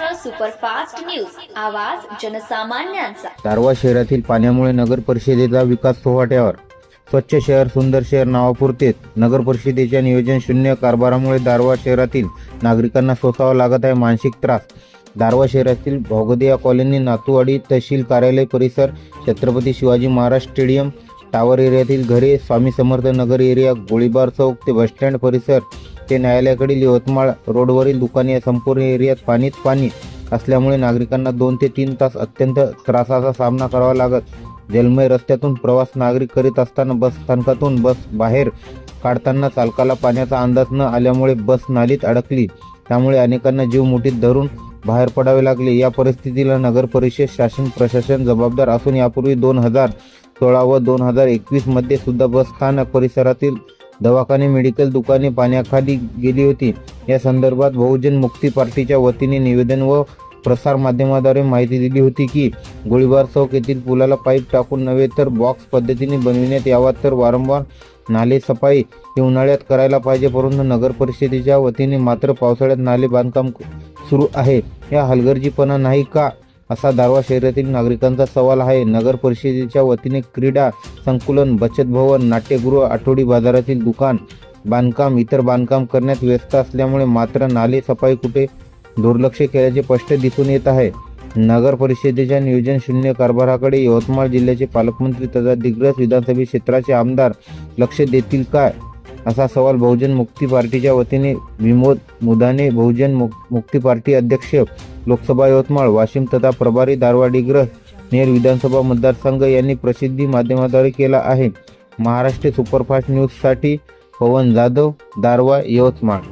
Superfast news. आवाज जनसामान्यांचा. दारवा शहरातील पाण्यामुळे नगर परिषदेचा विकास सोहाट्यावर. स्वच्छ शहर सुंदर शहर नावापुरतेच. नगर परिषदेच्या नियोजन शून्य कारभारामुळे दारवा शहरातील नागरिकांना सोसावा लागत आहे मानसिक त्रास. दारवा शहरातील भोगदिया कॉलनी नातूवाडी तहसील कार्यालय परिसर छत्रपती शिवाजी महाराज स्टेडियम टावर एरियातील घरे स्वामी समर्थ नगर एरिया गोळीबार चौक ते बसस्टँड परिसर ते न्यायालयाकडील यवतमाळ रोडवरील दुकाने या संपूर्ण एरियात पाणीच पाणी असल्यामुळे नागरिकांना दोन ते तीन तास अत्यंत त्रासाचा सामना करावा लागत जलमय रस्त्यातून प्रवास नागरिक करीत असताना बस स्थानकातून बस बाहेर काढताना चालकाला पाण्याचा अंदाज न आल्यामुळे बस नालीत अडकली. त्यामुळे अनेकांना जीव मुठीत धरून बाहेर पडावे लागले. या परिस्थितीला नगर परिषद शासन प्रशासन जबाबदार असून यापूर्वी दोन हजार सोळा व दोन हजार एकवीसमध्ये सुद्धा बस स्थानक परिसरातील दवाखाने मेडिकल दुकाने पाण्याखाली गेली होती. या संदर्भात बहुजन मुक्ती पार्टीच्या वतीने निवेदन व प्रसार माध्यमाद्वारे माहिती दिली होती की गोळीबार चौक येथील पुलाला पाईप टाकून नव्हे तर बॉक्स पद्धतीने बनविण्यात यावा तर वारंवार नाले सफाई हे उन्हाळ्यात करायला पाहिजे परंतु नगर परिषदेच्या वतीने मात्र पावसाळ्यात नाले बांधकाम सुरू आहे. या हलगर्जीपणा नाही का? असा दारवा शहरातील नागरिकांचा सवाल आहे. नगर परिषदेच्या वतीने क्रीडा संकुलन बचत भवन नाट्यगृह आठवडी बाजारातील दुकान बांधकाम इतर बांधकाम करण्यात व्यस्त असल्यामुळे मात्र नाले सफाई कुठे दुर्लक्ष केल्याचे स्पष्ट दिसून येत आहे. नगर परिषदेच्या नियोजन शून्य कारभाराकडे यवतमाळ जिल्ह्याचे पालकमंत्री तथा दिग्रस विधानसभा क्षेत्राचे आमदार लक्ष देतील काय असा सवाल बहुजन मुक्ती पार्टीच्या वतीने विमोद मुदाने बहुजन मुक मुक्ती पार्टी अध्यक्ष लोकसभा यवतमाळ वाशिम तथा प्रभारी दारवाडीग्रह नेर विधानसभा मतदारसंघ यांनी प्रसिद्धी माध्यमाद्वारे केला आहे. महाराष्ट्र सुपरफास्ट न्यूजसाठी पवन जाधव दारवा यवतमाळ.